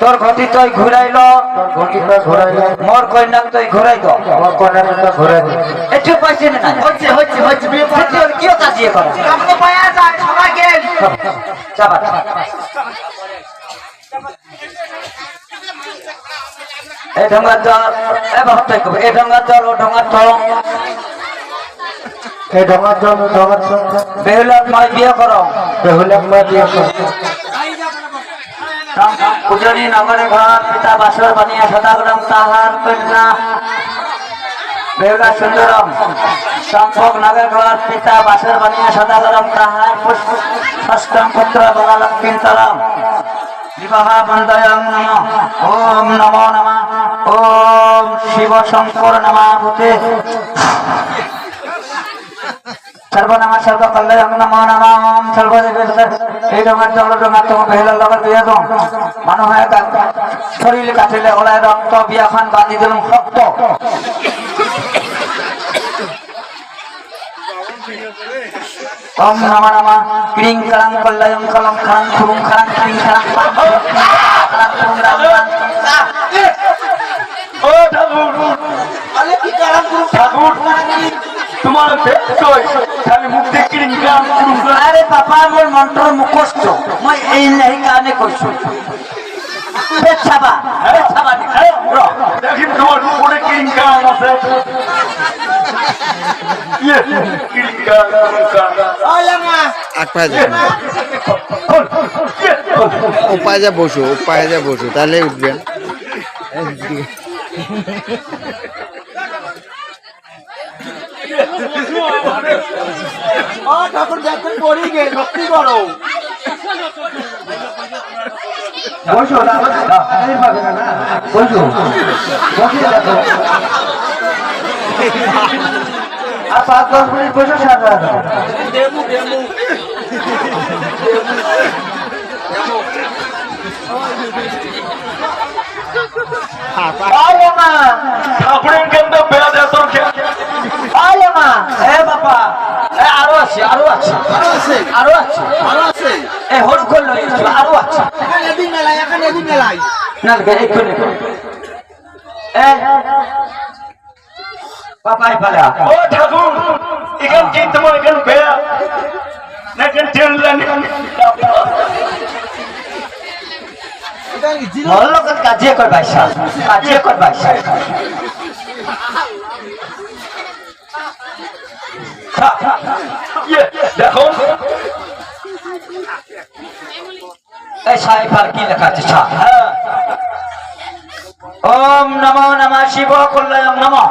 তোর ঘটি তুই ঘুরাইল। মোর কন্যাক তুই ঘুরাই দো আমার কন্যাটা ঘোরাইল। একটু পাইছে না না হচ্ছে হচ্ছে হচ্ছে বিয়ে সেটি কিও কাজিয়ে করো আপনি পায়া যায় সবাইকে চাপা জল এ কবে জল ও বেহুলার নয় বিয়ে করো বেহুলাক উজনি নগরে ঘর, পিতা বাসর বানিয়া সদাগ্রম তাহার কন্যা। বেহুলা সুন্দরম সম্ভব নগর ঘর, পিতা বাসর বানিয়া সদাগরম তাহার পুষ্প ষষ্ঠম পুত্র বলালক্ষ্মীর তরম বিবাহ নম, ওম ওম শিব শঙ্কর নমা ভূতে সর্বনামা সর্বকল্যাণ নমো নমঃ ওম সর্বদেবে এই রঙের জল রঙা তোমার বেহলার লগর বিয়া দম মানুহে শরীর কাটিলে ওলাই রক্ত বিয়াখন বাঁধি দিলাম শক্ত। ওম নমঃ নমঃ। ক্রিং কালাং কল্যায়ং কলং খাং খুরুং খাং ক্রিং খাং পাং খাং খুরুং রাং রাং ও ঠাকুর। ঠাকুর। তোমার খালি মুখ দেখি ইনকাম আরে বাবা মোর মন্ত্র মুখস্থ মই এই নাই কানে কইছো দেখি তোমার উপরে কি ইনকাম আছে। ইয়ে কি ইনকাম এক পায়ে যান ও পায়ে যা বসো ও পায়ে যা বসো তাহলে উঠবেন ঠাকুর দেখুন পড়ি গে ভক্তি করো বসো বসো দেখো আর পাঁচ দশ মিনিট বসে মা ঠাকুরের কেন্দ্র বেড়া দেয় তোর কে আরে মা এ বাবা এ আরও আছে আরও আছে ভালো আছে আরও আছে। এ হল কল আরও আছে। এখানে এদিন মেলাই এখানে এদিন মেলাই। না এক্ষুনি এ বাবাই পালা। ও ঠাকুর এখান কি তোমার এখান বেড়া না এখান ট্রেন লাইন কাজিয়ে কর বাইসা কাজিয়ে কর বাইসা এই সাহেব আর কি লেখা আছে? হ্যাঁ। ওম নম নমঃ শিব কল্যাণ নমঃ।